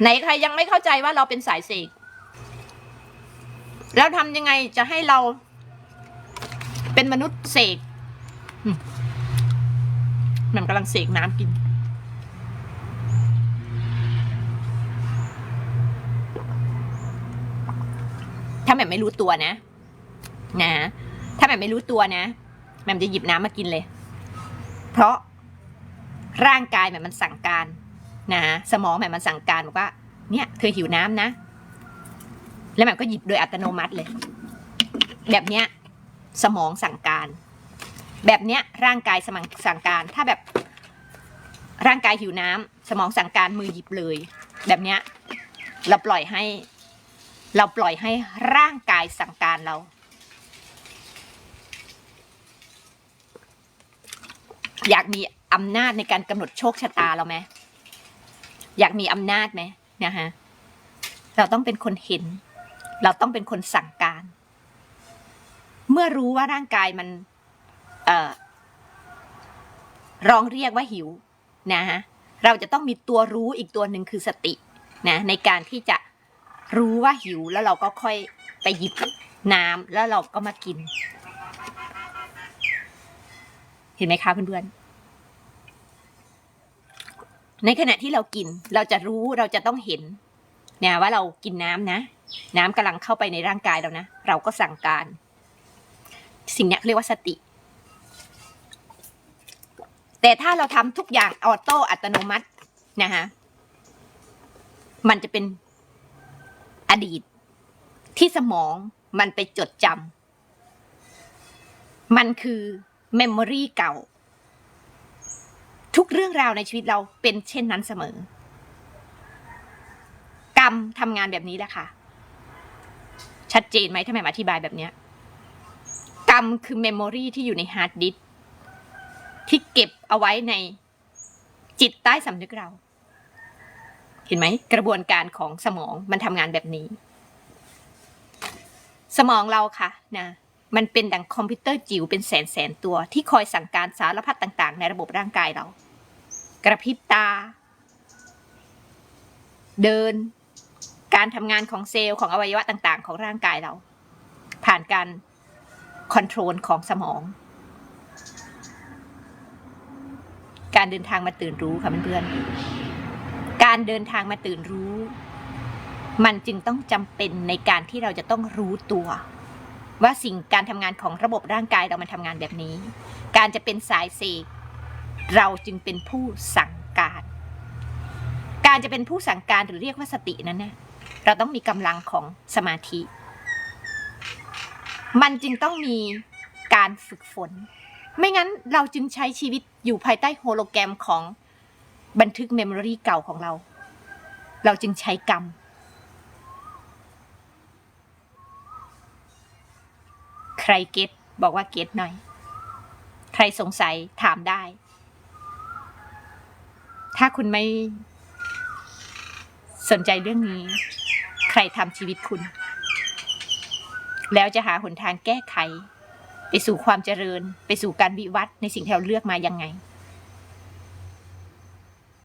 ไหนใครยังไม่เข้าใจว่าเราเป็นสายเสกแล้วทำยังไงจะให้เรา เป็นมนุษย์เสกมแหม่มกำลังเสกน้ำกิน ถ้าแหม่มไม่รู้ตัวนะ นะ ถ้าแหม่มไม่รู้ตัวนะแหม่มจะหยิบน้ำมากินเลย เพราะร่างกายแหม่มมันสั่งการ นะสมองแหม่มันสั่งการบอกว่า เนี่ยเธอหิวน้ำนะ แล้วแหม่ก็หยิบโดยอัตโนมัติเลย แบบเนี้ยสมองสั่งการ แบบเนี้ยร่างกายสมองสั่งการ ถ้าแบบร่างกายหิวน้ำสมองสั่งการมือหยิบเลย แบบเนี้ยเราปล่อยให้ เราปล่อยให้ร่างกายสั่งการเรา อยากมีอำนาจในการกำหนดโชคชะตาเราไหม อยากมีอำนาจไหมนะฮะเราต้องเป็นคนเห็น เราต้องเป็นคนสั่งการ เมื่อรู้ว่าร่างกายมัน เอ่อร้องเรียกว่าหิวนะฮะเราจะต้องมีตัวรู้อีกตัวหนึ่งคือสตินะในการที่จะรู้ว่าหิวแล้วเราก็ค่อยไปหยิบน้ำแล้วเราก็มากิน เห็นไหมคะเพื่อนๆ ในขณะที่เรากินเราจะรู้เราจะต้องเห็นเนี่ยว่าเรากินน้ำนะ น้ำกำลังเข้าไปในร่างกายเรานะ เราก็สั่งการ สิ่งนี้เรียกว่าสติ แต่ถ้าเราทำทุกอย่างออโต้อัตโนมัตินะคะมันจะเป็นอดีตที่สมองมันไปจดจำมันคือเมมโมรีเก่า ทุกเรื่องราวในชีวิตเราเป็นเช่นนั้นเสมอ กรรมทำงานแบบนี้แหละค่ะ ชัดเจนไหมถ้าแม่อธิบายแบบเนี้ยกรรมคือเมมโมรีที่อยู่ในฮาร์ดดิสที่เก็บเอาไว้ในจิตใต้สำนึกเรา เห็นไหมกระบวนการของสมองมันทำงานแบบนี้ สมองเราค่ะนะมันเป็นดังคอมพิวเตอร์จิ๋วเป็นแสนแสนตัวที่คอยสั่งการสารพัดต่าง ๆ ในระบบร่างกายเรา กระพริบตา เดิน การทำงานของเซลล์ของอวัยวะต่าง ๆ ของร่างกายเรา ผ่านการคอนโทรลของสมอง การเดินทางมาตื่นรู้ค่ะเพื่อนๆการเดินทางมาตื่นรู้ มันจึงต้องจำเป็นในการที่เราจะต้องรู้ตัวว่าสิ่งการทำงานของระบบร่างกายเรามันทำงานแบบนี้ การจะเป็นสายเสก เราจึงเป็นผู้สั่งการ การจะเป็นผู้สั่งการหรือเรียกว่าสตินั้นเนี่ยเราต้องมีกำลังของสมาธิ มันจึงต้องมีการฝึกฝน ไม่งั้นเราจึงใช้ชีวิตอยู่ภายใต้โฮโลแกรมของบันทึกเมมโมรีเก่าของเรา เราจึงใช้กรรม ใครเก็ตบอกว่าเก็ตหน่อย ใครสงสัยถามได้ ถ้าคุณไม่สนใจเรื่องนี้ ใครทำชีวิตคุณ แล้วจะหาหนทางแก้ไข ไปสู่ความเจริญ ไปสู่การวิวัฒน์ในสิ่งที่เราเลือกมายังไง